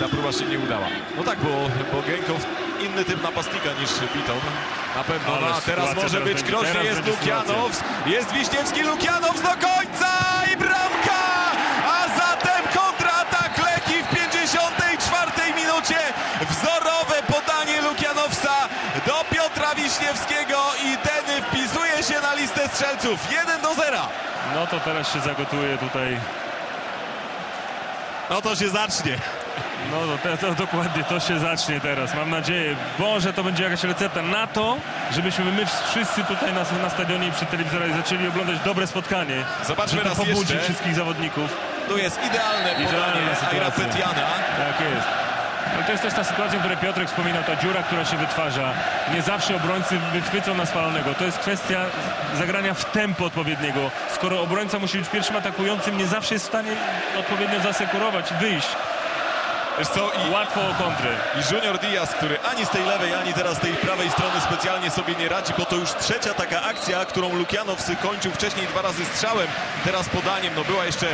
ta próba się nie udała. No tak, bo, bo Genkow inny typ napastnika niż Piton. Na pewno, no, a teraz może być groźnie, jest Lukianow, jest Wiśniewski, Lukianow do końca i bramka! A zatem kontratak Leki w 54 minucie. Wzorowe podanie Lukianowca do Piotra Wiśniewskiego i ten wpisuje się na listę strzelców. 1 do 0. No to teraz się zagotuje tutaj. No to się zacznie. No to, to, to dokładnie to się zacznie teraz. Mam nadzieję, Boże, to będzie jakaś recepta na to, żebyśmy my wszyscy tutaj na, na stadionie i przy telewizorach zaczęli oglądać dobre spotkanie. Zobaczmy raz pobudzi jeszcze. wszystkich zawodników. Tu jest idealne podanie sytuacja. Airafetiana. Tak jest. Ale to jest też ta sytuacja, o której Piotrek wspominał, ta dziura, która się wytwarza. Nie zawsze obrońcy wychwycą na spalonego. To jest kwestia zagrania w tempo odpowiedniego. Skoro obrońca musi być pierwszym atakującym, nie zawsze jest w stanie odpowiednio zasekurować wyjść. Wiesz co, i, Łatwo o kontrę. i Junior Diaz, który ani z tej lewej, ani teraz z tej prawej strony specjalnie sobie nie radzi, bo to już trzecia taka akcja, którą Lukianow kończył wcześniej dwa razy strzałem, teraz podaniem. No była jeszcze